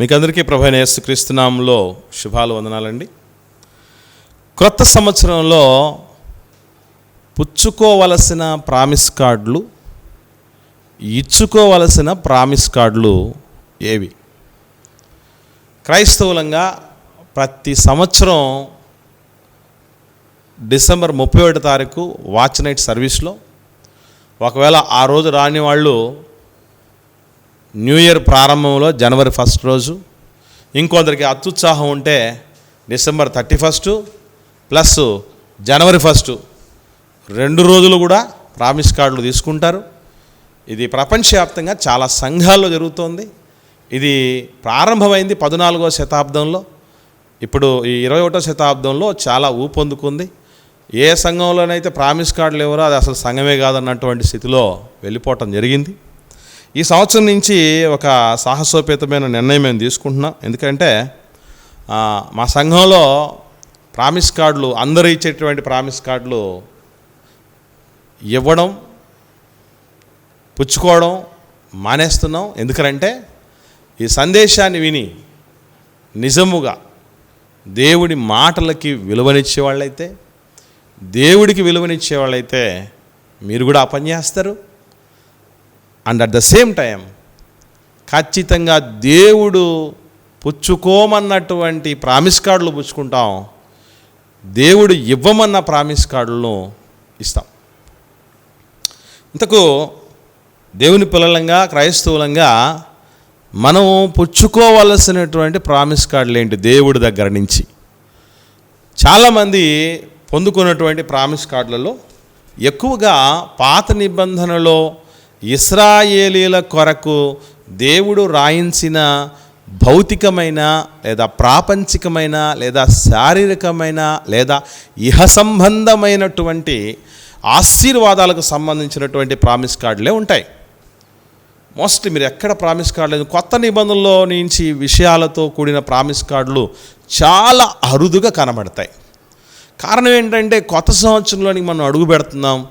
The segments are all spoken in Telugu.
మీకు అందరికీ ప్రభైన యేసుక్రీస్తునామంలో శుభాలు వందనాలండి. క్రొత్త సంవత్సరంలో పుచ్చుకోవలసిన ప్రామిస్ కార్డులు ఇచ్చుకోవలసిన ప్రామిస్ కార్డులు ఏవి? క్రైస్తవులంగా ప్రతి సంవత్సరం డిసెంబర్ ముప్పై ఒకటి తారీఖు వాచ్ నైట్ సర్వీస్లో ఒకవేళ ఆ రోజు రాని వాళ్ళు న్యూ ఇయర్ ప్రారంభంలో జనవరి ఫస్ట్ రోజు. ఇంకొందరికి అత్యుత్సాహం ఉంటే December thirty first plus January first రెండు రోజులు కూడా ప్రామిస్ కార్డులు తీసుకుంటారు. ఇది ప్రపంచవ్యాప్తంగా చాలా సంఘాల్లో జరుగుతోంది. ఇది ప్రారంభమైంది పద్నాలుగో శతాబ్దంలో. ఇప్పుడు ఈ ఇరవై ఒకటో శతాబ్దంలో చాలా ఊపొందుకుంది ఏ సంఘంలోనైతే ప్రామిస్ కార్డులు ఎవరో అది అసలు సంఘమే కాదన్నటువంటి స్థితిలో వెళ్ళిపోవటం జరిగింది. ఈ సంవత్సరం నుంచి ఒక సాహసోపేతమైన నిర్ణయం మేము తీసుకుంటున్నాం. ఎందుకంటే మా సంఘంలో ప్రామిస్ కార్డులు అందరూ ఇచ్చేటువంటి ప్రామిస్ కార్డులు ఇవ్వడం పుచ్చుకోవడం మానేస్తున్నాం. ఎందుకంటే ఈ సందేశాన్ని విని నిజముగా దేవుడి మాటలకి విలువనిచ్చే వాళ్ళైతే దేవుడికి విలువనిచ్చే వాళ్ళైతే మీరు కూడా ఆ పని చేస్తారు. And at the same time ఖచ్చితంగా దేవుడు పుచ్చుకోమన్నటువంటి ప్రామిస్ కార్డులు పుచ్చుకుంటాం. దేవుడు ఇవ్వమన్న ప్రామిస్ కార్డులను ఇస్తాం. ఇంతకు దేవుని పిల్లలంగా క్రైస్తవులంగా మనం పుచ్చుకోవలసినటువంటి ప్రామిస్ కార్డులు ఏంటి? దేవుడి దగ్గర నుంచి. చాలామంది పొందుకున్నటువంటి ప్రామిస్ కార్డులలో ఎక్కువగా పాత నిబంధనలో ఇస్రాయేలీల కొరకు దేవుడు రాయించిన భౌతికమైన లేదా ప్రాపంచికమైన లేదా శారీరకమైన లేదా ఇహ సంబంధమైనటువంటి ఆశీర్వాదాలకు సంబంధించినటువంటి ప్రామిస్ కార్డులే ఉంటాయి. మోస్ట్ మీరు ఎక్కడ ప్రామిస్ కార్డు లేదు కొత్త నిబంధనలో నుంచి విషయాలతో కూడిన ప్రామిస్ కార్డులు చాలా అరుదుగా కనబడతాయి. కారణం ఏంటంటే కొత్త సంవత్సరంలోనికి మనం అడుగు పెడుతున్నాం.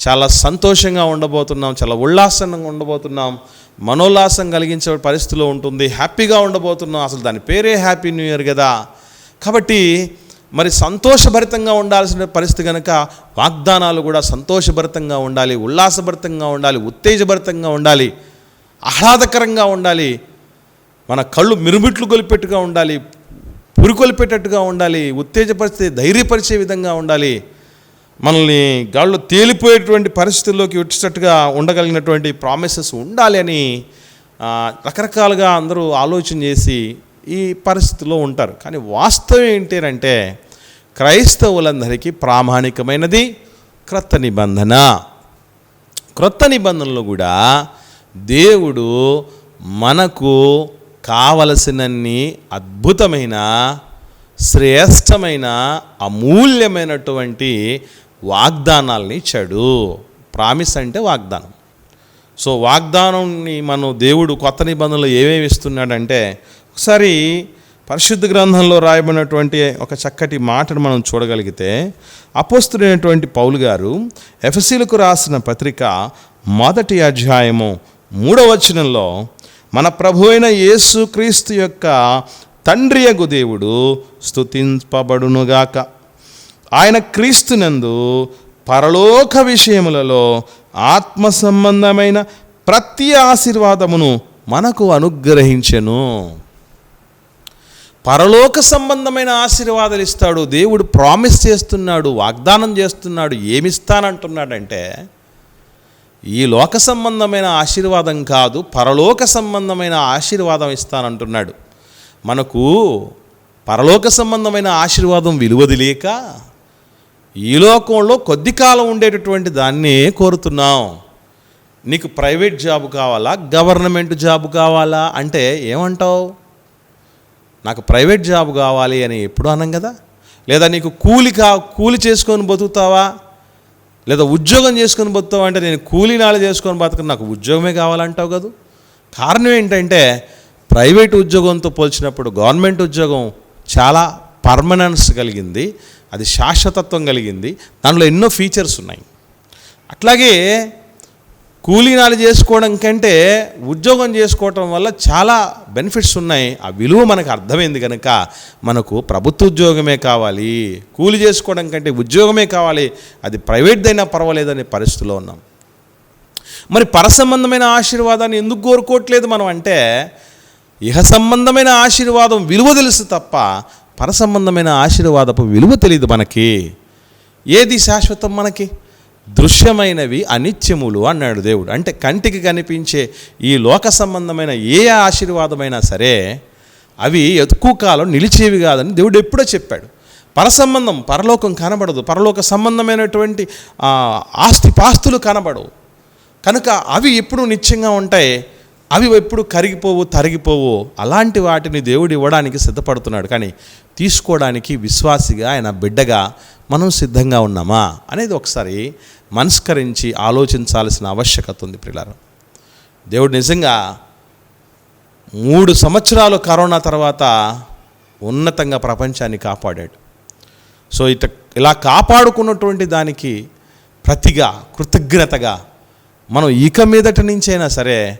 చాలా సంతోషంగా ఉండబోతున్నాం చాలా ఉల్లాసంగా ఉండబోతున్నాం మనోల్లాసం కలిగించే పరిస్థితిలో ఉంటుంది హ్యాపీగా ఉండబోతున్నాం. అసలు దాని పేరే హ్యాపీ న్యూ ఇయర్ కదా. కాబట్టి మరి సంతోషభరితంగా ఉండాల్సిన పరిస్థితి కనుక వాగ్దానాలు కూడా సంతోషభరితంగా ఉండాలి ఉల్లాసభరితంగా ఉండాలి ఉత్తేజభరితంగా ఉండాలి ఆహ్లాదకరంగా ఉండాలి మన కళ్ళు మిరుమిట్లు కొలిపెట్టుగా ఉండాలి పురికొలిపెట్టట్టుగా ఉండాలి ఉత్తేజపరిచే ధైర్యపరిచే విధంగా ఉండాలి. మనల్ని గాళ్ళు తేలిపోయేటువంటి పరిస్థితుల్లోకి వచ్చేటట్టుగా ఉండగలిగినటువంటి ప్రామిసెస్ ఉండాలి అని రకరకాలుగా అందరూ ఆలోచన చేసి ఈ పరిస్థితిలో ఉంటారు. కానీ వాస్తవం ఏంటంటే క్రైస్తవులందరికీ ప్రామాణికమైనది క్రొత్త నిబంధన. క్రొత్త నిబంధనలో కూడా దేవుడు మనకు కావలసినన్ని అద్భుతమైన శ్రేష్టమైన అమూల్యమైనటువంటి వాగ్దానాలని ఇచ్చాడు. ప్రామిస్ అంటే వాగ్దానం. సో వాగ్దానాన్ని మనం దేవుడు కొత్త నిబంధనలు ఏమేమి ఇస్తున్నాడంటే ఒకసారి పరిశుద్ధ గ్రంథంలో రాయబడినటువంటి ఒక చక్కటి మాటను మనం చూడగలిగితే అపోస్తుడైనటువంటి పౌలు గారు ఎఫ్ఎస్సీలకు రాసిన పత్రిక మొదటి అధ్యాయము మూడవ వచనంలో మన ప్రభు అయిన యేసుక్రీస్తు యొక్క తండ్రియగు దేవుడు స్తుతింపబడునుగాక. ఆయన క్రీస్తునందు పరలోక విషయములలో ఆత్మ సంబంధమైన ప్రతి ఆశీర్వాదమును మనకు అనుగ్రహించెను. పరలోక సంబంధమైన ఆశీర్వాదాలు ఇస్తాడు. దేవుడు ప్రామిస్ చేస్తున్నాడు వాగ్దానం చేస్తున్నాడు ఏమిస్తానంటున్నాడంటే ఈ లోక సంబంధమైన ఆశీర్వాదం కాదు పరలోక సంబంధమైన ఆశీర్వాదం ఇస్తానంటున్నాడు. మనకు పరలోక సంబంధమైన ఆశీర్వాదం విలువది లేక ఈ లోకంలో కొద్ది కాలం ఉండేటటువంటి దాన్నే కోరుతున్నాం. నీకు ప్రైవేట్ జాబ్ కావాలా? గవర్నమెంట్ జాబ్ కావాలా? అంటే ఏమంటావు? నాకు ప్రైవేట్ జాబ్ కావాలి అని ఎప్పుడు అనం కదా? లేదా నీకు కూలి కా కూలి చేసుకొని బతుకుతావా? లేదా ఉద్యోగం చేసుకొని బతుకుతావా? అంటే నేను కూలి నాలు చేసుకొని బతుకుని నాకు ఉద్యోగమే కావాలంటావు కదా? కారణం ఏంటంటే ప్రైవేట్ ఉద్యోగంతో పోల్చినప్పుడు గవర్నమెంట్ ఉద్యోగం చాలా పర్మనెన్స్ కలిగింది. అది శాశ్వతత్వం కలిగింది. దాంట్లో ఎన్నో ఫీచర్స్ ఉన్నాయి. అట్లాగే కూలీనాలు చేసుకోవడం కంటే ఉద్యోగం చేసుకోవటం వల్ల చాలా బెనిఫిట్స్ ఉన్నాయి. ఆ విలువ మనకు అర్థమైంది కనుక మనకు ప్రభుత్వ ఉద్యోగమే కావాలి. కూలి చేసుకోవడం కంటే ఉద్యోగమే కావాలి. అది ప్రైవేట్దైనా పర్వాలేదనే పరిస్థితిలో ఉన్నాం. మరి పరసంబంధమైన ఆశీర్వాదాన్ని ఎందుకు కోరుకోవట్లేదు మనం అంటే ఇహ సంబంధమైన ఆశీర్వాదం విలువ తెలుసు తప్ప పరసంబంధమైన ఆశీర్వాదపు విలువ తెలియదు మనకి. ఏది శాశ్వతం మనకి? దృశ్యమైనవి అనిత్యములు అన్నాడు దేవుడు. అంటే కంటికి కనిపించే ఈ లోక సంబంధమైన ఏ ఆశీర్వాదమైనా సరే అవి ఎక్కువ కాలం నిలిచేవి కాదని దేవుడు ఎప్పుడో చెప్పాడు. పరసంబంధం పరలోకం కనబడదు. పరలోక సంబంధమైనటువంటి ఆస్తి పాస్తులు కనబడవు. కనుక అవి ఎప్పుడు నిత్యంగా ఉంటాయి. అవి ఎప్పుడు కరిగిపోవు తరిగిపోవు అలాంటి వాటిని దేవుడు ఇవ్వడానికి సిద్ధపడుతున్నాడు. కానీ తీసుకోవడానికి విశ్వాసిగా ఆయన బిడ్డగా మనం సిద్ధంగా ఉన్నామా అనేది ఒకసారి మనస్కరించి ఆలోచించాల్సిన ఆవశ్యకత ఉంది ప్రిలారం దేవుడు నిజంగా మూడు సంవత్సరాలు కరోనా తర్వాత ఉన్నతంగా ప్రపంచాన్ని కాపాడాడు. సో ఇట ఇలా కాపాడుకున్నటువంటి దానికి ప్రతిగా కృతజ్ఞతగా మనం ఇక మీదట నుంచైనా సరే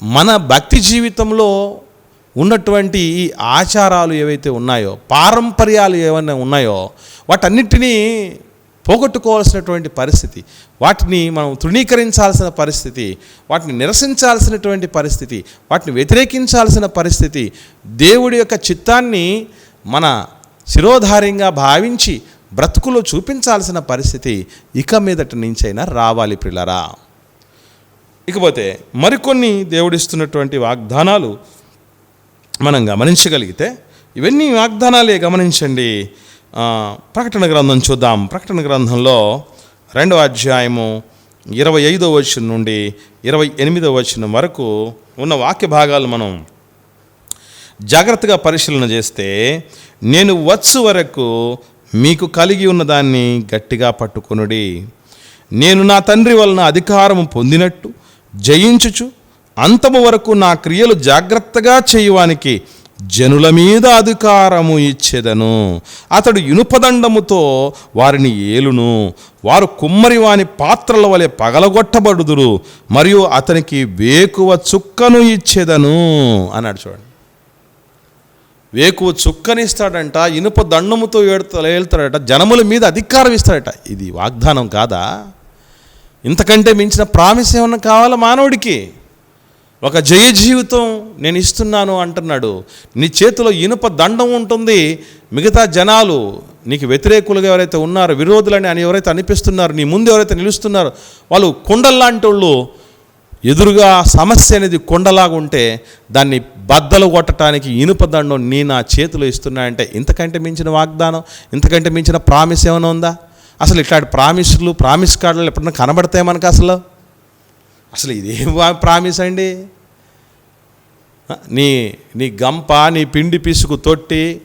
మన భక్తి జీవితంలో ఉన్నటువంటి ఈ ఆచారాలు ఏవైతే ఉన్నాయో పారంపర్యాలు ఏమైనా ఉన్నాయో వాటన్నిటినీ పోగొట్టుకోవాల్సినటువంటి పరిస్థితి వాటిని మనం తృణీకరించాల్సిన పరిస్థితి వాటిని నిరసించాల్సినటువంటి పరిస్థితి వాటిని వ్యతిరేకించాల్సిన పరిస్థితి దేవుడి యొక్క చిత్తాన్ని మన శిరోధార్యంగా భావించి బ్రతుకులో చూపించాల్సిన పరిస్థితి ఇక మీదటి నుంచైనా రావాలి పిల్లరా ఇకపోతే మరికొన్ని దేవుడిస్తున్నటువంటి వాగ్దానాలు మనం గమనించగలిగితే ఇవన్నీ వాగ్దానాలే గమనించండి. ప్రకటన గ్రంథం చూద్దాం. ప్రకటన గ్రంథంలో రెండవ అధ్యాయము ఇరవై ఐదో వచనం నుండి ఇరవై ఎనిమిదో వచనం వరకు ఉన్న వాక్య భాగాలు మనం జాగ్రత్తగా పరిశీలన చేస్తే నేను వచ్చు వరకు మీకు కలిగి ఉన్న దాన్ని గట్టిగా పట్టుకొనుడి. నేను నా తండ్రి వలన అధికారము పొందినట్టు జయించుచు. అంతము వరకు నా క్రియలు జాగ్రత్తగా చేయువానికి జనుల మీద అధికారము ఇచ్చేదను. అతడు ఇనుపదండముతో వారిని ఏలును. వారు కుమ్మరి వాని పాత్రల వలె పగలగొట్టబడుదురు. మరియు అతనికి వేకువ చుక్కను ఇచ్చేదను అన్నాడు చూడండి. వేకువ చుక్కనిస్తాడంట ఇనుప దండముతో ఏడుతా ఏళ్తాడట జనముల మీద అధికారం ఇస్తాడట. ఇది వాగ్దానం కాదా? ఇంతకంటే మించిన ప్రామిస్ ఏమన్నా కావాలా మానవుడికి? ఒక జయ జీవితం నేను ఇస్తున్నాను అంటున్నాడు. నీ చేతిలో ఇనుప దండం ఉంటుంది. మిగతా జనాలు నీకు వ్యతిరేకులుగా ఎవరైతే ఉన్నారో విరోధులని అని ఎవరైతే అనిపిస్తున్నారో నీ ముందు ఎవరైతే నిలుస్తున్నారో వాళ్ళు కొండల్లాంటి వాళ్ళు ఎదురుగా సమస్య అనేది కొండలాగా ఉంటే దాన్ని బద్దలు కొట్టడానికి ఇనుప దండం నీ నా చేతిలో ఇస్తున్నా అంటే ఇంతకంటే మించిన వాగ్దానం ఇంతకంటే మించిన ప్రామిస్ ఏమైనా ఉందా? అసలు ఇట్లాంటి ప్రామిస్లు ప్రామిస్ కార్డులు ఎప్పుడైనా కనబడతాయి మనకు అసలు? అసలు ఇదేం వా- ప్రామిస్ అండి? నీ నీ గంప నీ పిండి పిసుకు తొట్టి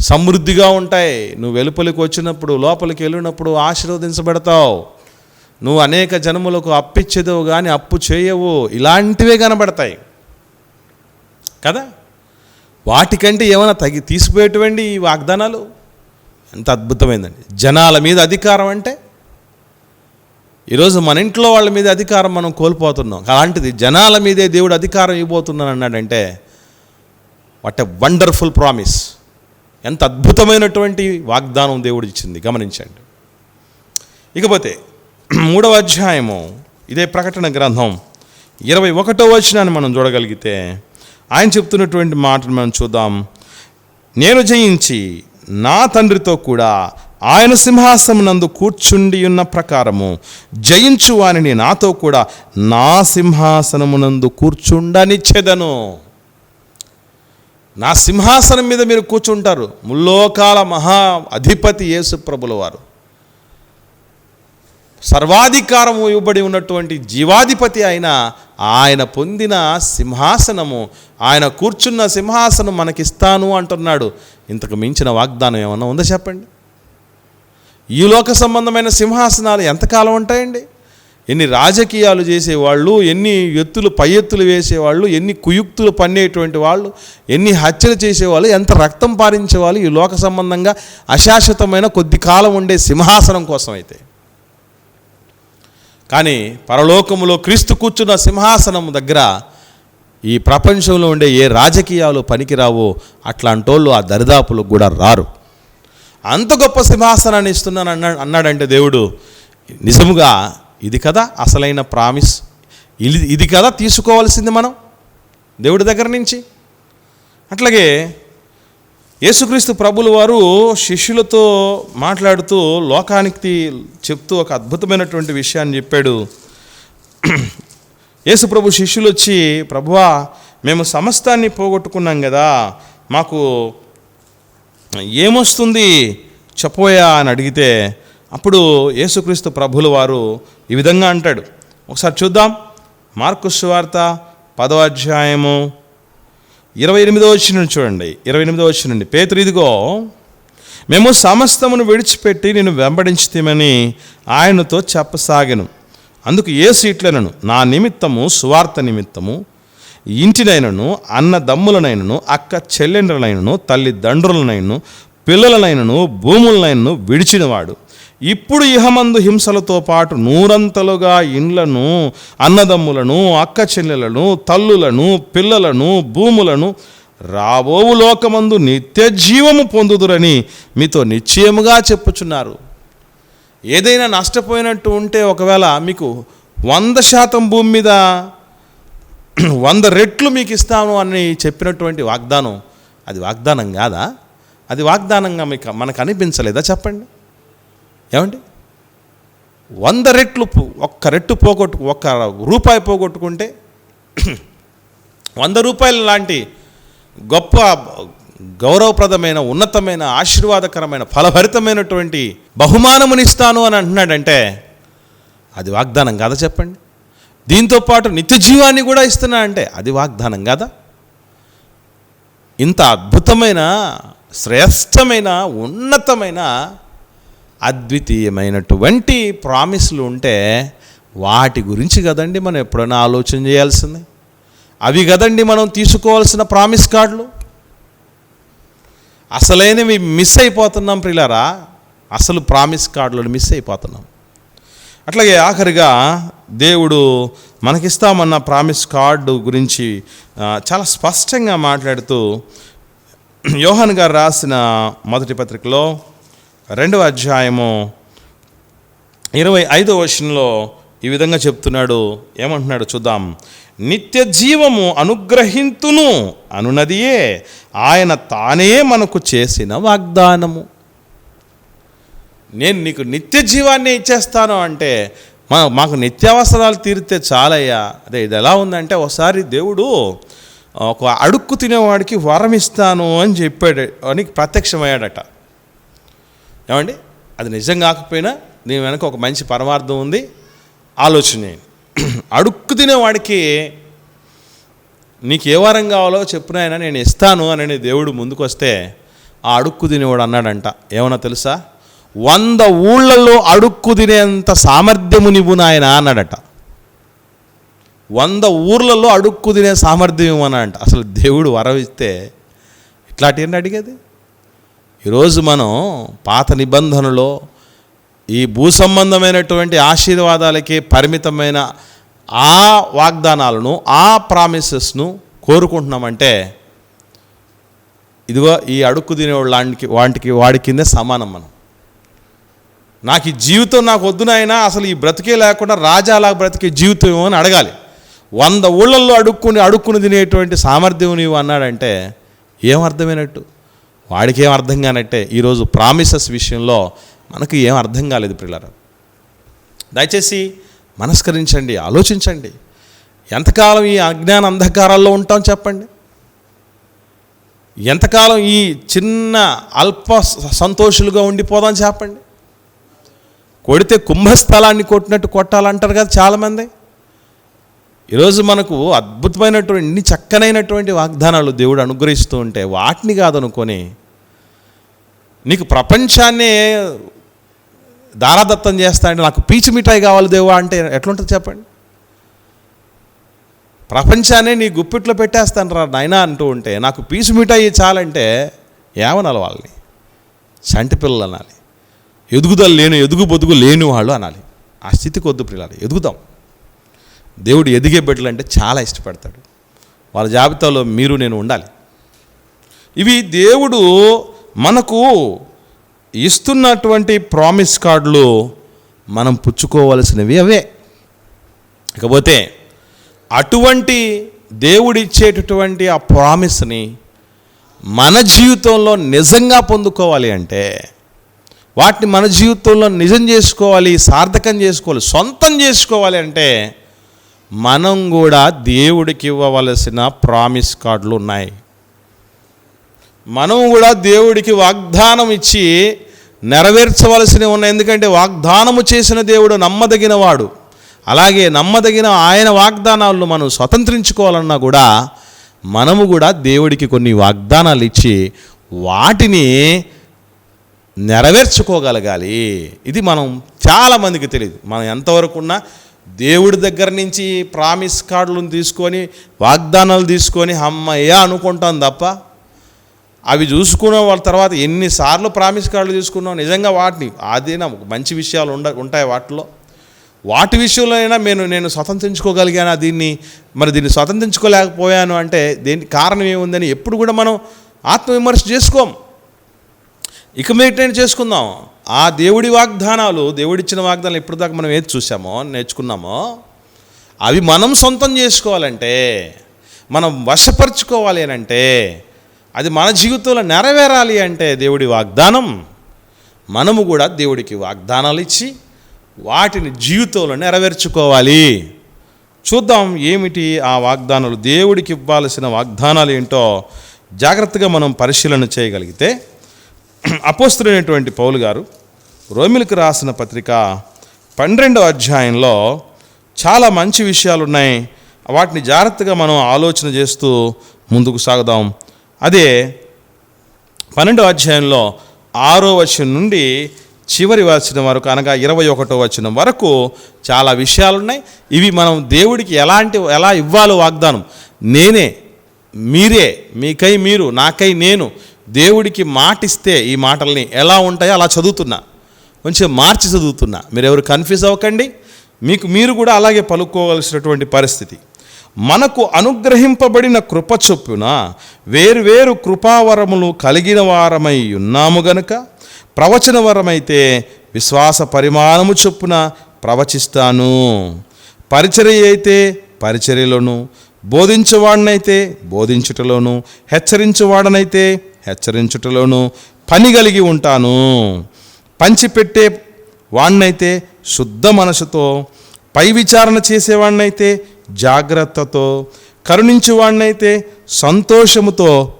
సమృద్ధిగా ఉంటాయి. నువ్వు వెలుపలికి వచ్చినప్పుడు లోపలికి వెళ్ళినప్పుడు ఆశీర్వదించబడతావు. నువ్వు అనేక జనములకు అప్పిచ్చేదవు కానీ అప్పు చేయవు. ఇలాంటివే కనబడతాయి. కదా? వాటికంటే ఏమైనా తగి తీసిపోయేటువంటి ఈ వాగ్దానాలు? ఎంత అద్భుతమైందండి. జనాల మీద అధికారం అంటే ఈరోజు మన ఇంట్లో వాళ్ళ మీద అధికారం మనం కోల్పోతున్నాం. అలాంటిది జనాల మీదే దేవుడు అధికారం ఇవ్వబోతున్నాను అన్నాడంటే వాట్ ఎ వండర్ఫుల్ ప్రామిస్ ఎంత అద్భుతమైనటువంటి వాగ్దానం దేవుడు ఇచ్చింది గమనించండి. ఇకపోతే మూడవ అధ్యాయము ఇదే ప్రకటన గ్రంథం ఇరవై ఒకటో వచనాన్ని మనం చూడగలిగితే ఆయన చెప్తున్నటువంటి మాటను మనం చూద్దాం. నేను జయించి నా తండ్రితో కూడా ఆయన సింహాసనమునందు కూర్చుండి ఉన్న ప్రకారము జయించు వానిని నాతో కూడా నా సింహాసనమునందు కూర్చుండనిచ్చెదను. నా సింహాసనం మీద మీరు కూర్చుంటారు. ముల్లోకాల మహా అధిపతి యేసు ప్రభుల వారు సర్వాధికారము ఇవ్వబడి ఉన్నటువంటి జీవాధిపతి అయిన ఆయన పొందిన సింహాసనము ఆయన కూర్చున్న సింహాసనం మనకిస్తాను అంటున్నాడు. ఇంతకు మించిన వాగ్దానం ఏమన్నా ఉందా చెప్పండి? ఈ లోక సంబంధమైన సింహాసనాలు ఎంతకాలం ఉంటాయండి? ఎన్ని రాజకీయాలు చేసేవాళ్ళు ఎన్ని ఎత్తులు పై ఎత్తులు వేసేవాళ్ళు ఎన్ని కుయుక్తులు పన్నేటువంటి వాళ్ళు ఎన్ని హత్యలు చేసేవాళ్ళు ఎంత రక్తం పారించేవాళ్ళు ఈ లోక సంబంధంగా అశాశ్వతమైన కొద్ది కాలం ఉండే సింహాసనం కోసం అయితే కానీ పరలోకములో క్రీస్తు కూర్చున్న సింహాసనం దగ్గర ఈ ప్రపంచంలో ఉండే ఏ రాజకీయాలు పనికిరావో అట్లాంటోళ్ళు ఆ దరిదాపులకు కూడా రారు. అంత గొప్ప సింహాసనాన్ని ఇస్తున్నాను అన్నా అన్నాడంటే దేవుడు నిజముగా ఇది కదా అసలైన ప్రామిస్ ఇది ఇది కదా తీసుకోవాల్సింది మనం దేవుడి దగ్గర నుంచి? అట్లాగే యేసుక్రీస్తు ప్రభులు వారు శిష్యులతో మాట్లాడుతూ లోకానికి చెప్తూ ఒక అద్భుతమైనటువంటి విషయాన్ని చెప్పాడు. యేసు ప్రభు శిష్యులు వచ్చి ప్రభువా మేము సమస్తాన్ని పోగొట్టుకున్నాం కదా మాకు ఏమొస్తుంది? చెప్పోయా అని అడిగితే అప్పుడు యేసుక్రీస్తు ప్రభుల వారు ఈ విధంగా అంటాడు. ఒకసారి చూద్దాం. మార్కు సువార్త పదో అధ్యాయము ఇరవై ఎనిమిదో వచ్చిన చూడండి. ఇరవై ఎనిమిదో వచ్చినండి పేతురు ఇదిగో మేము సమస్తమును విడిచిపెట్టి నేను వెంబడించుతామని ఆయనతో చెప్పసాగాను. అందుకు ఏ సీట్లనను నా నిమిత్తము సువార్త నిమిత్తము ఇంటినైనను అన్నదమ్ములనైనను అక్క చెల్లెండ్రలైనను తల్లిదండ్రులనైనను పిల్లలనైనను భూములనైనను విడిచినవాడు. ఇప్పుడు ఇహమందు హింసలతో పాటు నూరంతలుగా ఇండ్లను అన్నదమ్ములను అక్క చెల్లెలను తల్లులను పిల్లలను భూములను రాబోవు లోకమందు నిత్య జీవము పొందుదురని మీతో నిశ్చయముగా చెప్పుచున్నారు. ఏదైనా నష్టపోయినట్టు ఉంటే ఒకవేళ మీకు వంద శాతం భూమి మీద వంద రెట్లు మీకు ఇస్తాను అని చెప్పినటువంటి వాగ్దానం అది వాగ్దానం కాదా? అది వాగ్దానంగా మీకు మనకు అనిపించలేదా? చెప్పండి. ఏమండి? వంద రెట్లు ఒక్క రెట్టు పోగొట్టు ఒక్క రూపాయి పోగొట్టుకుంటే వంద రూపాయల లాంటి గొప్ప గౌరవప్రదమైన ఉన్నతమైన ఆశీర్వాదకరమైన ఫలభరితమైనటువంటి బహుమానమునిస్తాను అని అంటున్నాడంటే అది వాగ్దానం కాదా చెప్పండి? దీంతో పాటు నిత్య జీవాన్ని కూడా ఇస్తున్నా అంటే అది వాగ్దానం కాదా? ఇంత అద్భుతమైన శ్రేష్టమైన ఉన్నతమైన అద్వితీయమైనటువంటి ప్రామిస్లు ఉంటే వాటి గురించి కదండి మనం ఎప్పుడైనా ఆలోచన చేయాల్సింది? అవి కదండి మనం తీసుకోవాల్సిన ప్రామిస్ కార్డులు? అసలైనవి మిస్ అయిపోతున్నాం ప్రిలారా అసలు ప్రామిస్ కార్డులను మిస్ అయిపోతున్నాం. అట్లాగే ఆఖరిగా దేవుడు మనకిస్తామన్న ప్రామిస్ కార్డు గురించి చాలా స్పష్టంగా మాట్లాడుతూ యోహన్ గారు రాసిన మొదటి పత్రికలో రెండవ అధ్యాయము ఇరవై ఐదో వర్షంలో ఈ విధంగా చెప్తున్నాడు. ఏమంటున్నాడు చూద్దాం. నిత్య జీవము అనుగ్రహింతును అనునదియే ఆయన తానే మనకు చేసిన వాగ్దానము. నేను నీకు నిత్య జీవాన్ని ఇచ్చేస్తాను అంటే మా మాకు నిత్యావసరాలు తీరితే చాలయ్యా. అదే ఇది ఎలా ఉందంటే ఒకసారి దేవుడు ఒక అడుక్కు తినేవాడికి వరం ఇస్తాను అని చెప్పాడు అని ప్రత్యక్షమయ్యాడట. ఏమండి? అది నిజం కాకపోయినా దీని వెనక ఒక మంచి పరమార్థం ఉంది. ఆలోచన అడుక్కు తినేవాడికి నీకు ఏ వారం కావాలో చెప్పునాయన నేను ఇస్తాను అని దేవుడు ముందుకు వస్తే ఆ అడుక్కు తినేవాడు అన్నాడంట. ఏమన్నా తెలుసా? వంద ఊళ్ళల్లో అడుక్కు తినేంత సామర్థ్యము నీవు నాయన అన్నాడట. వంద ఊర్లలో అడుక్కు తినే సామర్థ్యం అన్నాడంట. అసలు దేవుడు వరవిస్తే ఇట్లాంటి ఏంటి అడిగేది? ఈరోజు మనం పాత నిబంధనలో ఈ భూ సంబంధమైనటువంటి ఆశీర్వాదాలకి పరిమితమైన ఆ వాగ్దానాలను ఆ ప్రామిసెస్ను కోరుకుంటున్నామంటే ఇదిగో ఈ అడుక్కు తినేవాడు లాంటికి వాటికి వాడి కిందే సమానం మనం. నాకు ఈ జీవితం నాకు వద్దునైనా అసలు ఈ బ్రతికే లేకుండా రాజాలా బ్రతికే జీవితం ఏమో అని అడగాలి. వంద ఊళ్ళల్లో అడుక్కుని అడుక్కుని తినేటువంటి సామర్థ్యం నీవు అన్నాడంటే ఏం అర్థమైనట్టు? వాడికి ఏం అర్థం కానట్టే. ఈరోజు ప్రామిసెస్ విషయంలో మనకు ఏం అర్థం కాలేదు పిల్లలు దయచేసి మనస్కరించండి ఆలోచించండి. ఎంతకాలం ఈ అజ్ఞాన అంధకారాల్లో ఉంటాం చెప్పండి. ఎంతకాలం ఈ చిన్న అల్ప స- సంతోషులుగా ఉండిపోదాం చెప్పండి. కొడితే కుంభస్థలాన్ని కొట్టినట్టు కొట్టాలంటారు కదా చాలామంది. ఈరోజు మనకు అద్భుతమైనటువంటి చక్కనైనటువంటి వాగ్దానాలు దేవుడు అనుగ్రహిస్తూ ఉంటే వాటిని కాదనుకొని నీకు ప్రపంచాన్నే దారాదత్తం చేస్తా నాకు పీచు మిఠాయి కావాలి దేవా అంటే ఎట్లుంటుంది చెప్పండి? ప్రపంచాన్ని నీ గుప్పిట్లో పెట్టేస్తాను రా నాయన అంటూ ఉంటే నాకు పీచు మిఠాయి చాలంటే ఏమనాలి వాళ్ళని? చంటి పిల్లలు అనాలి. ఎదుగుదల లేని ఎదుగు బొదుగు లేని వాళ్ళు అనాలి. ఆ స్థితికి వద్దు పిల్లలు ఎదుగుదాం. దేవుడు ఎదిగే బిడ్డలు అంటే చాలా ఇష్టపడతాడు. వాళ్ళ జాబితాలో మీరు నేను ఉండాలి. ఇవి దేవుడు మనకు ఇస్తున్నటువంటి ప్రామిస్ కార్డులు మనం పుచ్చుకోవలసినవి అవే. ఇకపోతే అటువంటి దేవుడిచ్చేటటువంటి ఆ ప్రామిస్ని మన జీవితంలో నిజంగా పొందుకోవాలి అంటే వాటిని మన జీవితంలో నిజం చేసుకోవాలి సార్థకం చేసుకోవాలి సొంతం చేసుకోవాలి అంటే మనం కూడా దేవుడికి ఇవ్వవలసిన ప్రామిస్ కార్డులు ఉన్నాయి. మనం కూడా దేవుడికి వాగ్దానం ఇచ్చి నెరవేర్చవలసినవి ఉన్నాయి. ఎందుకంటే వాగ్దానము చేసిన దేవుడు నమ్మదగిన వాడు అలాగే నమ్మదగిన ఆయన వాగ్దానాలను మనం స్వతంత్రించుకోవాలన్నా కూడా మనము కూడా దేవుడికి కొన్ని వాగ్దానాలు ఇచ్చి వాటిని నెరవేర్చుకోగలగాలి. ఇది మనం చాలామందికి తెలియదు మనం ఎంతవరకు ఉన్నా దేవుడి దగ్గర నుంచి ప్రామిస్ కార్డులను తీసుకొని వాగ్దానాలు తీసుకొని అమ్మయ్య అనుకుంటాం తప్ప అవి చూసుకున్న వాళ్ళ తర్వాత ఎన్నిసార్లు ప్రామిస్ కార్డులు తీసుకున్నాం నిజంగా వాటిని అదేనా మంచి విషయాలు ఉండ ఉంటాయి వాటిలో. వాటి విషయంలో అయినా నేను నేను స్వతంత్రించుకోగలిగాను దీన్ని? మరి దీన్ని స్వతంత్రించుకోలేకపోయాను అంటే దేని కారణం ఏముందని ఎప్పుడు కూడా మనం ఆత్మవిమర్శ చేసుకోం. ఇక మీటైనా చేసుకుందాం. ఆ దేవుడి వాగ్దానాలు దేవుడిచ్చిన వాగ్దానాలు ఇప్పటిదాకా మనం ఏది చూసామో నేర్చుకున్నామో అవి మనం సొంతం చేసుకోవాలంటే మనం వశపరుచుకోవాలి అని అంటే అది మన జీవితంలో నెరవేరాలి అంటే దేవుడి వాగ్దానం. మనము కూడా దేవుడికి వాగ్దానాలు ఇచ్చి వాటిని జీవితంలో నెరవేర్చుకోవాలి. చూద్దాం ఏమిటి ఆ వాగ్దానాలు దేవుడికి ఇవ్వాల్సిన వాగ్దానాలు ఏంటో జాగ్రత్తగా మనం పరిశీలన చేయగలిగితే అపోస్తులైనటువంటి పౌలు గారు రోమిలకు రాసిన పత్రిక పన్నెండవ అధ్యాయంలో చాలా మంచి విషయాలు ఉన్నాయి వాటిని జాగ్రత్తగా మనం ఆలోచన చేస్తూ ముందుకు సాగుదాం. అదే పన్నెండవ అధ్యాయంలో ఆరో వచనం నుండి చివరి వచనం వరకు అనగా ఇరవై ఒకటో వచనం వరకు చాలా విషయాలు ఉన్నాయి ఇవి మనం దేవుడికి ఎలాంటి ఎలా ఇవ్వాలో వాగ్దానం. నేనే మీరే మీకై మీరు నాకై నేను దేవుడికి మాటిస్తే ఈ మాటల్ని ఎలా ఉంటాయో అలా చదువుతున్నా. కొంచెం మార్చి చదువుతున్నా. మీరు ఎవరు కన్ఫ్యూజ్ అవ్వకండి. మీకు మీరు కూడా అలాగే పలుకోవాల్సినటువంటి పరిస్థితి. మనకు అనుగ్రహింపబడిన కృప చొప్పున వేరువేరు కృపావరములు కలిగిన వారమై ఉన్నాము గనుక ప్రవచన వరమైతే విశ్వాస పరిమాణము చొప్పున ప్రవచిస్తాను. పరిచర్య అయితే పరిచర్యలోను బోధించువాడినైతే బోధించుటలోను హెచ్చరించువాడనైతే హెచ్చరించుటలోను పని కలిగి ఉంటాను. పంచిపెట్టే వాణ్ణైతే శుద్ధ మనసుతో పై విచారణ చేసేవాడినైతే జాగ్రత్తతో కరుణించువాడినైతే సంతోషముతో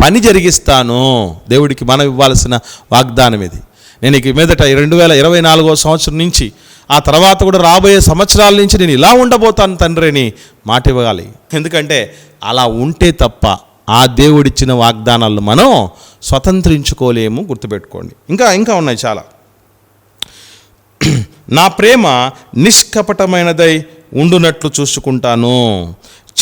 పని జరిగిస్తాను. దేవుడికి మనం ఇవ్వాల్సిన వాగ్దానం ఇది. నేను ఇక మీదట రెండు వేల ఇరవై నాలుగో సంవత్సరం నుంచి ఆ తర్వాత కూడా రాబోయే సంవత్సరాల నుంచి నేను ఇలా ఉండబోతాను తండ్రి అని మాట ఇవ్వాలి. ఎందుకంటే అలా ఉంటే తప్ప ఆ దేవుడిచ్చిన వాగ్దానాలను మనం స్వతంత్రించుకోలేము గుర్తుపెట్టుకోండి. ఇంకా ఇంకా ఉన్నాయి చాలా. నా ప్రేమ నిష్కపటమైనదై ఉండునట్లు చూసుకుంటాను.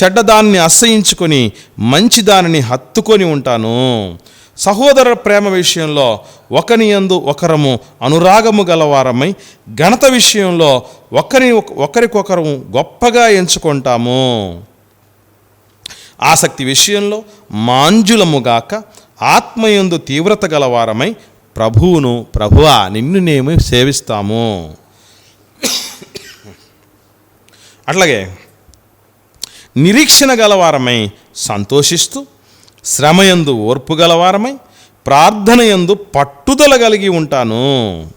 చెడ్డదాన్ని అసహించుకొని మంచిదానిని హత్తుకొని ఉంటాను. సహోదర ప్రేమ విషయంలో ఒకని యందు ఒకరము అనురాగము గలవారమై ఘనత విషయంలో ఒకరి ఒకరికొకరు గొప్పగా ఎంచుకుంటాము. ఆసక్తి విషయంలో మాంజులముగాక ఆత్మయందు తీవ్రత గలవారమై ప్రభువును ప్రభువా నిన్ను నేను సేవిస్తాము. అట్లాగే నిరీక్షణ గలవారమై సంతోషిస్తూ శ్రమయందు ఓర్పు గలవారమై ప్రార్థనయందు పట్టుదల కలిగి ఉంటాను.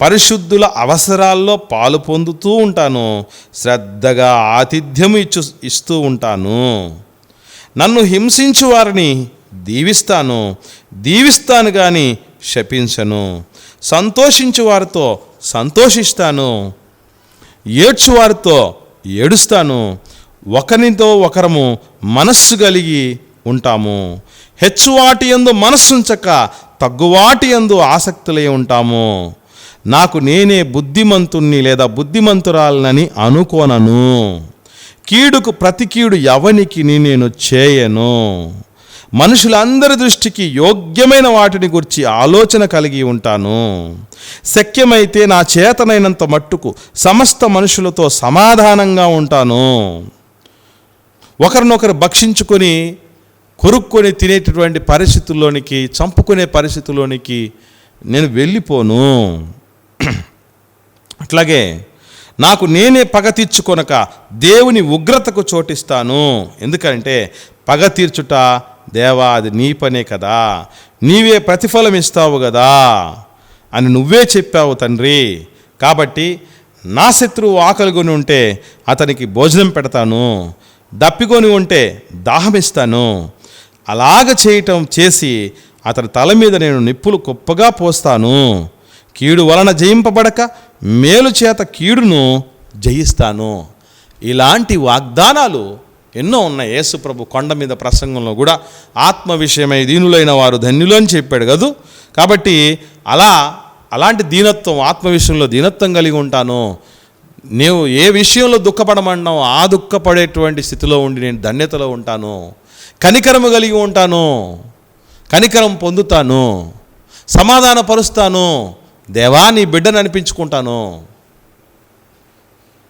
పరిశుద్ధుల అవసరాల్లో పాలు పొందుతూ ఉంటాను. శ్రద్ధగా ఆతిథ్యం ఇచ్చు ఇస్తూ ఉంటాను. నన్ను హింసించు వారిని దీవిస్తాను. దీవిస్తాను కానీ శపించను. సంతోషించు వారితో సంతోషిస్తాను. ఏడ్చువారితో ఏడుస్తాను. ఒకరితో ఒకరము మనస్సు కలిగి ఉంటాము. హెచ్చువాటి ఎందు మనస్సుంచక తగ్గువాటి ఎందు ఆసక్తులై ఉంటాము. నాకు నేనే బుద్ధిమంతుణ్ణి లేదా బుద్ధిమంతురాలనని అనుకోనను. కీడుకు ప్రతి కీడు ఎవనికి నేను చేయను. మనుషులందరి దృష్టికి యోగ్యమైన వాటిని గురించి ఆలోచన కలిగి ఉంటాను. శక్యమైతే నా చేతనైనంత మట్టుకు సమస్త మనుషులతో సమాధానంగా ఉంటాను. ఒకరినొకరు భక్షించుకొని కొరుక్కొని తినేటటువంటి పరిస్థితుల్లోనికి చంపుకునే పరిస్థితుల్లోనికి నేను వెళ్ళిపోను. అట్లాగే నాకు నేనే పగ తీర్చుకొనక దేవుని ఉగ్రతకు చోటిస్తాను. ఎందుకంటే పగ తీర్చుట దేవా అది నీ పనే కదా. నీవే ప్రతిఫలం ఇస్తావు కదా అని నువ్వే చెప్పావు తండ్రి. కాబట్టి నా శత్రువు ఆకలిగొని ఉంటే అతనికి భోజనం పెడతాను. దప్పికొని ఉంటే దాహమిస్తాను అలాగ చేయటం చేసి అతని తల మీద నేను నిప్పులు కుప్పగా పోస్తాను. కీడు వలన జయింపబడక మేలు చేత కీడును జయిస్తాను. ఇలాంటి వాగ్దానాలు ఎన్నో ఉన్నాయి. యేసుప్రభు కొండ మీద ప్రసంగంలో కూడా ఆత్మ విషయమై దీనులైన వారు ధన్యులు అని చెప్పాడు కదూ? కాబట్టి అలా అలాంటి దీనత్వం ఆత్మ విషయంలో దీనత్వం కలిగి ఉంటాను. నీవు ఏ విషయంలో దుఃఖపడమన్నావు ఆ దుఃఖపడేటువంటి స్థితిలో ఉండి నేను ధన్యతలో ఉంటాను. కనికరము కలిగి ఉంటాను. కనికరం పొందుతాను. సమాధానపరుస్తాను. దేవా నీ బిడ్డను అనిపించుకుంటాను.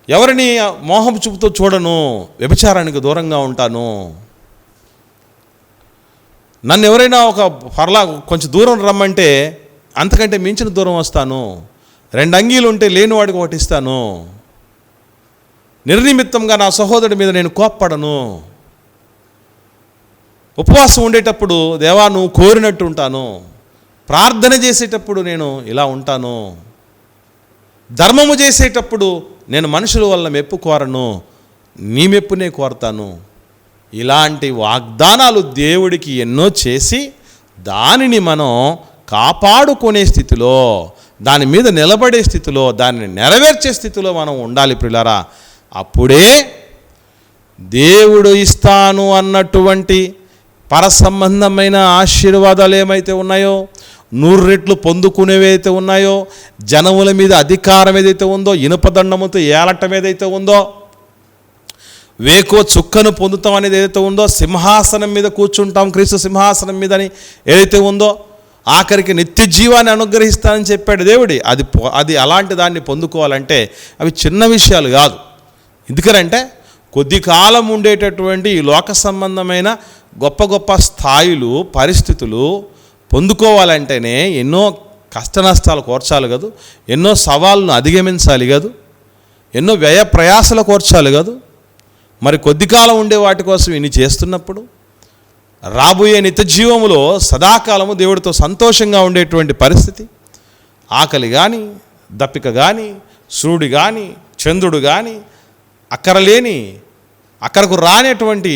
ఎవరిని మోహం చూపుతో చూడను? వ్యభిచారానికి దూరంగా ఉంటాను. నన్ను ఎవరైనా ఒక పర్లా కొంచెం దూరం రమ్మంటే అంతకంటే మించిన దూరం వస్తాను. రెండు అంగీలు ఉంటే లేనివాడికి ఒకటి ఇస్తాను. నిర్నిమిత్తంగా నా సహోదరుడి మీద నేను కోప్పడను. ఉపవాసం ఉండేటప్పుడు దేవా నువ్వు కోరినట్టు ఉంటాను. ప్రార్థన చేసేటప్పుడు నేను ఇలా ఉంటాను. ధర్మము చేసేటప్పుడు నేను మనుషుల వల్ల మెప్పు కోరను నీ మెప్పునే కోరతాను. ఇలాంటి వాగ్దానాలు దేవుడికి ఎన్నో చేసి దానిని మనం కాపాడుకునే స్థితిలో దాని మీద నిలబడే స్థితిలో దానిని నెరవేర్చే స్థితిలో మనం ఉండాలి పిల్లరా అప్పుడే దేవుడు ఇస్తాను అన్నటువంటి పరసంబంధమైన ఆశీర్వాదాలు ఏమైతే ఉన్నాయో నూరు రెట్లు పొందుకునేవైతే ఉన్నాయో జనముల మీద అధికారం ఏదైతే ఉందో ఇనుపదండముతో ఏలటం ఏదైతే ఉందో వేకో చుక్కను పొందుతాం అనేది ఏదైతే ఉందో సింహాసనం మీద కూర్చుంటాం క్రీస్తు సింహాసనం మీద అని ఏదైతే ఉందో ఆఖరికి నిత్య జీవాన్ని అనుగ్రహిస్తానని చెప్పాడు దేవుడి. అది అది అలాంటి దాన్ని పొందుకోవాలంటే అవి చిన్న విషయాలు కాదు. ఎందుకనంటే కొద్ది కాలం ఉండేటటువంటి ఈ లోక సంబంధమైన గొప్ప గొప్ప స్థాయిలు పరిస్థితులు పొందుకోవాలంటేనే ఎన్నో కష్ట నష్టాలు కోర్చాలి కదూ ఎన్నో సవాళ్ళను అధిగమించాలి కదూ ఎన్నో వ్యయ ప్రయాసలు కోర్చాలి కదూ. మరి కొద్ది కాలం ఉండే వాటి కోసం ఇన్ని చేస్తున్నప్పుడు రాబోయే నిత్య జీవములో సదాకాలము దేవుడితో సంతోషంగా ఉండేటువంటి పరిస్థితి ఆకలి కానీ దప్పిక కానీ సూర్యుడు కానీ చంద్రుడు కానీ అక్కరలేని అక్కడకు రానటువంటి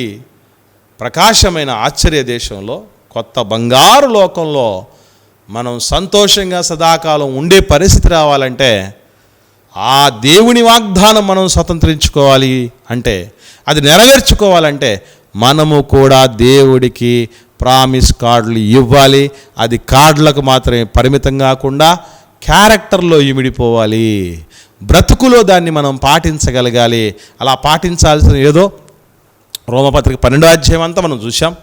ప్రకాశమైన ఆశ్చర్య దేశంలో కొత్త బంగారు లోకంలో మనం సంతోషంగా సదాకాలం ఉండే పరిస్థితి రావాలంటే ఆ దేవుని వాగ్దానం మనం స్వతంత్రించుకోవాలి అంటే అది నెరవేర్చుకోవాలంటే మనము కూడా దేవుడికి ప్రామిస్ కార్డులు ఇవ్వాలి. అది కార్డులకు మాత్రమే పరిమితం కాకుండా క్యారెక్టర్లో ఇమిడిపోవాలి. బ్రతుకులో దాన్ని మనం పాటించగలగాలి. అలా పాటించాల్సిన ఏదో రోమపత్రిక పన్నెండో అధ్యాయం అంతా మనం చూసాం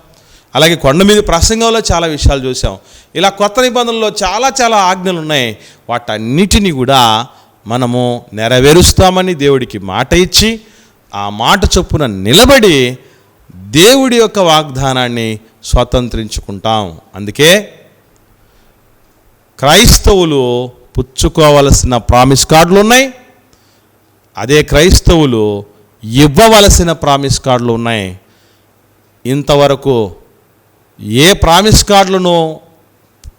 అలాగే కొండ మీద ప్రసంగంలో చాలా విషయాలు చూసాం. ఇలా కొత్త నిబంధనలో చాలా చాలా ఆజ్ఞలు ఉన్నాయి వాటన్నిటినీ కూడా మనము నెరవేరుస్తామని దేవుడికి మాట ఇచ్చి ఆ మాట చొప్పున నిలబడి దేవుడి యొక్క వాగ్దానాన్ని స్వతంత్రించుకుంటాం. అందుకే క్రైస్తవులు పుచ్చుకోవలసిన ప్రామిస్ కార్డులు ఉన్నాయి. అదే క్రైస్తవులు ఇవ్వవలసిన ప్రామిస్ కార్డులు ఉన్నాయి. ఇంతవరకు ఏ ప్రామిస్ కార్డులను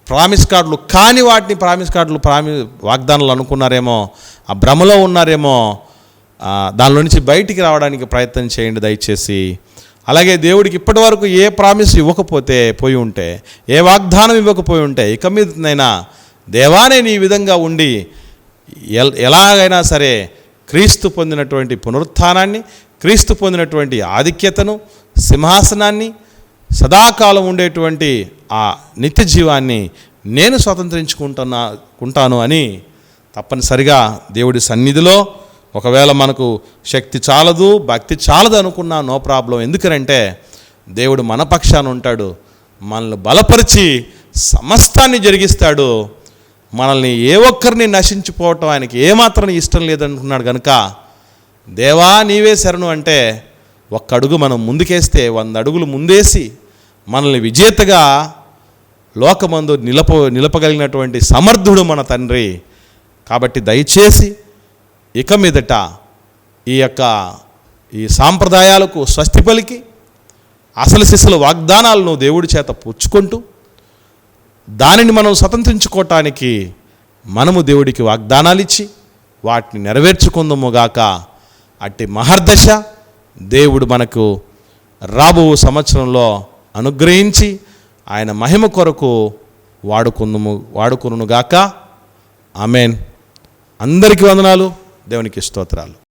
ప్రామిస్ కార్డులు కాని వాటిని ప్రామిస్ కార్డులు ప్రామి వాగ్దానాలు అనుకున్నారేమో ఆ భ్రమలో ఉన్నారేమో దానిలో నుంచి బయటికి రావడానికి ప్రయత్నం చేయండి దయచేసి. అలాగే దేవుడికి ఇప్పటి వరకు ఏ ప్రామిస్ ఇవ్వకపోతే పోయి ఉంటే ఏ వాగ్దానం ఇవ్వకపోయి ఉంటే ఇక మీదనైనా దేవానే నీ విధంగా ఉండి ఎలాగైనా సరే క్రీస్తు పొందినటువంటి పునరుత్నాన్ని క్రీస్తు పొందినటువంటి ఆధిక్యతను సింహాసనాన్ని సదాకాలం ఉండేటువంటి ఆ నిత్య జీవాన్ని నేను స్వతంత్రించుకుంటున్నా కుంటాను అని తప్పనిసరిగా దేవుడి సన్నిధిలో ఒకవేళ మనకు శక్తి చాలదు భక్తి చాలదు అనుకున్నా నో ప్రాబ్లం. ఎందుకనంటే దేవుడు మన పక్షాన ఉంటాడు మనల్ని బలపరిచి సమస్తాన్ని జరిగిస్తాడు. మనల్ని ఏ ఒక్కరిని నశించిపోవటం ఆయనకి ఏమాత్రం ఇష్టం లేదనుకున్నాడు కనుక దేవా నీవే శరణు అంటే ఒక్క అడుగు మనం ముందుకేస్తే వంద అడుగులు ముందేసి మనల్ని విజేతగా లోకమందు నిలప నిలపగలిగినటువంటి సమర్థుడు మన తండ్రి. కాబట్టి దయచేసి ఇక మీదట ఈ యొక్క ఈ సాంప్రదాయాలకు స్వస్తి పలికి అసలు శిశుల వాగ్దానాలను దేవుడి చేత పుచ్చుకుంటూ దానిని మనం స్వతంత్రించుకోవటానికి మనము దేవుడికి వాగ్దానాలు ఇచ్చి వాటిని నెరవేర్చుకుందాముగాక అట్టి మహర్దశ దేవుడు మనకు రాబో సంవత్సరంలో అనుగ్రహించి ఆయన మహిమ కొరకు వాడుకుందుము వాడుకునుగాక. ఆమెన్. అందరికీ వందనాలు. దేవునికి స్తోత్రాలు.